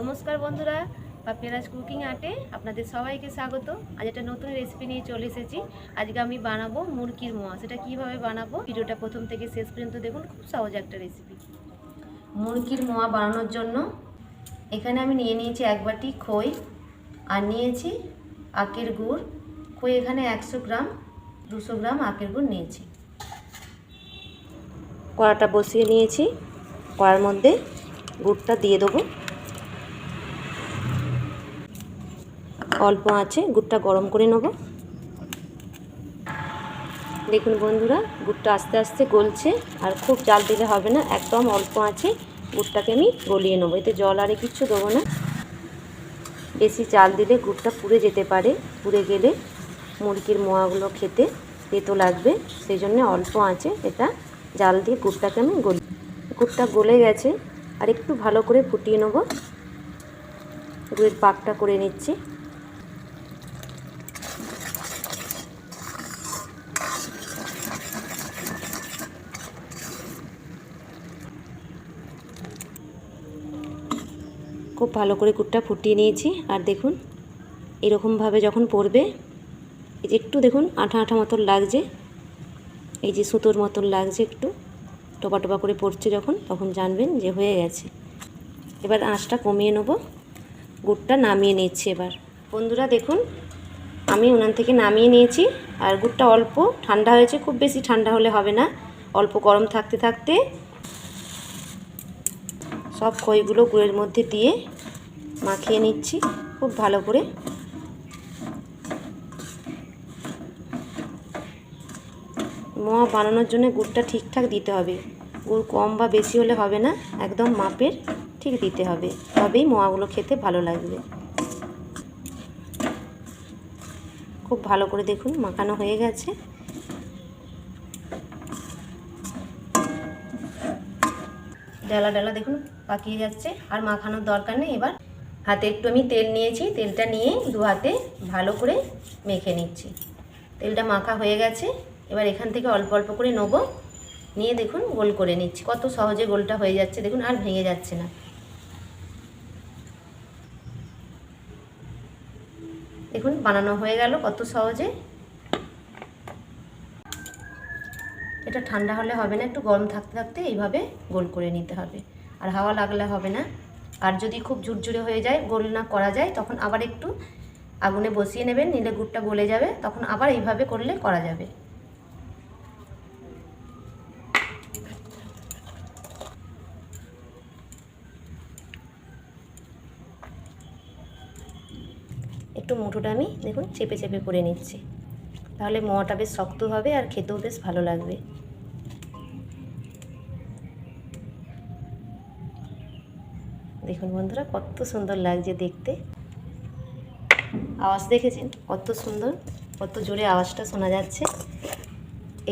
নমস্কার বন্ধুরা, পাপিয়ারাজ কুকিং আর্টে আপনাদের সবাইকে স্বাগত। আজ একটা নতুন রেসিপি নিয়ে চলে এসেছি। আজকে আমি বানাবো মুরগির মোয়া। সেটা কীভাবে বানাবো, ভিডিওটা প্রথম থেকে শেষ পর্যন্ত দেখুন, খুব সহজ একটা রেসিপি মুরগির মোয়া বানানোর জন্য এখানে আমি নিয়ে নিয়েছি এক বাটি খই, আর নিয়েছি আখের গুড়। খই এখানে একশো গ্রাম, দুশো গ্রাম আখের গুড় নিয়েছি। কড়াটা বসিয়ে নিয়েছি। কড়ার মধ্যে গুড়টা দিয়ে দেবো। অল্প আছে, গুড়টা গরম করে নেব। দেখুন বন্ধুরা, গুড়টা আস্তে আস্তে গলছে, আর খুব জাল দিলে হবে না, একদম অল্প আছে, গুড়টাকে আমি গলিয়ে নেব। এতে জল আরে কিচ্ছু দেবো না। বেশি চাল দিলে গুড়টা পুড়ে যেতে পারে, পুড়ে গেলে মুরগির মোয়াগুলো খেতে তেতো লাগবে, সেই জন্য অল্প আছে, এটা জাল দিয়ে গুড়টাকে আমি গলি, গুড়টা গলে গেছে, আর একটু ভালো করে ফুটিয়ে নেব। গুড়ের পাকটা করে নিচ্ছি। খুব ভালো করে গুড়টা ফুটিয়ে নিয়েছি। আর দেখুন, এরকমভাবে যখন পড়বে, এই যে একটু দেখুন, আঠা আঠা মতন লাগছে। এই যে সুতোর মতন লাগছে একটু, টোপা টোপা করে পড়ছে যখন, তখন জানবেন যে হয়ে গেছে। এবার আঁচটা কমিয়ে নেব, গুড়টা নামিয়ে নিচ্ছি এবার। বন্ধুরা দেখুন, আমি ওনান থেকে নামিয়ে নিয়েছি, আর গুড়টা অল্প ঠান্ডা হয়েছে, খুব বেশি ঠান্ডা হলে হবে না। অল্প গরম থাকতে থাকতে সব খইগুলো গুড়ের মধ্যে দিয়ে মাখিয়ে নিচ্ছি, খুব ভালো করে। মোয়া বানানোর জন্য গুড়টা ঠিকঠাক দিতে হবে। গুড় কম বা বেশি হলে হবে না, একদম মাপের ঠিক দিতে হবে। তবেই মোয়াগুলো খেতে ভালো লাগবে। খুব ভালো করে দেখুন, মাখানো হয়ে গেছে। ডালা ডালা দেখুন পাকিয়ে যাচ্ছে। আর মাখানোর দরকার নেই এবার। হাতে একটু আমি তেল নিয়েছি। তেলটা নিয়ে দু হাতে ভালো করে মেখে নিচ্ছি। তেলটা মাখা হয়ে গেছে। এবার এখান থেকে অল্প অল্প করে নেব। নিয়ে দেখুন গোল করে নিচ্ছি। কত সহজে গোলটা হয়ে যাচ্ছে। দেখুন আর ভেঙে যাচ্ছে না। দেখুন বানানো হয়ে গেল কত সহজে। এটা ঠান্ডা হলে হবে না, একটু গরম থাকতে থাকতে এইভাবে গোল করে নিতে হবে। আর হাওয়া লাগলে হবে না। আর যদি খুব ঝুরঝুরে হয়ে যায়, গোল না করা যায়, তখন আবার একটু আগুনে বসিয়ে নেবেন, নিলে গুড়টা গলে যাবে, তখন আবার এইভাবে করলে করা যাবে। একটু মুঠোটা আমি দেখুন, চেপে চেপে করে নিচ্ছি। তাহলে মোয়াটা বেশ শক্ত হবে আর খেতেও বেশ ভালো লাগবে। দেখুন বন্ধুরা, কত সুন্দর লাগছে দেখতে। আওয়াজ দেখেছেন? কত সুন্দর, কত জোরে আওয়াজটা শোনা যাচ্ছে।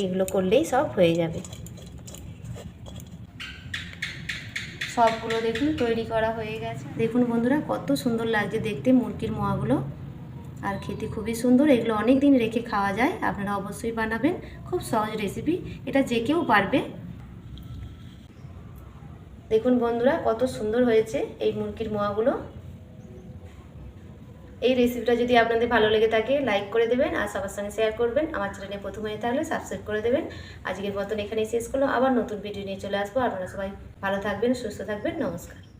এইগুলো করলেই সব হয়ে যাবে। সবগুলো দেখুন, তৈরি করা হয়ে গেছে। দেখুন বন্ধুরা, কত সুন্দর লাগছে দেখতে মুরগির মোয়াগুলো। আর খেতে খুবই সুন্দর, এগুলো অনেক দিন রেখে খাওয়া যায়। আপনারা অবশ্যই বানাবেন, খুব সহজ রেসিপি এটা যে কেউ পারবে দেখুন বন্ধুরা, কত সুন্দর হয়েছে এই মুরগির মোয়াগুলো। এই রেসিপিটা যদি আপনাদের ভালো লেগে থাকে লাইক করে দেবেন আর সবার সঙ্গে শেয়ার করবেন। আমার চ্যানেলে প্রথম হয়ে থাকলে সাবস্ক্রাইব করে দেবেন। আজকের মতন এখানেই শেষ করল আবার নতুন ভিডিও নিয়ে চলে আসব। আপনারা সবাই ভালো থাকবেন, সুস্থ থাকবেন। নমস্কার।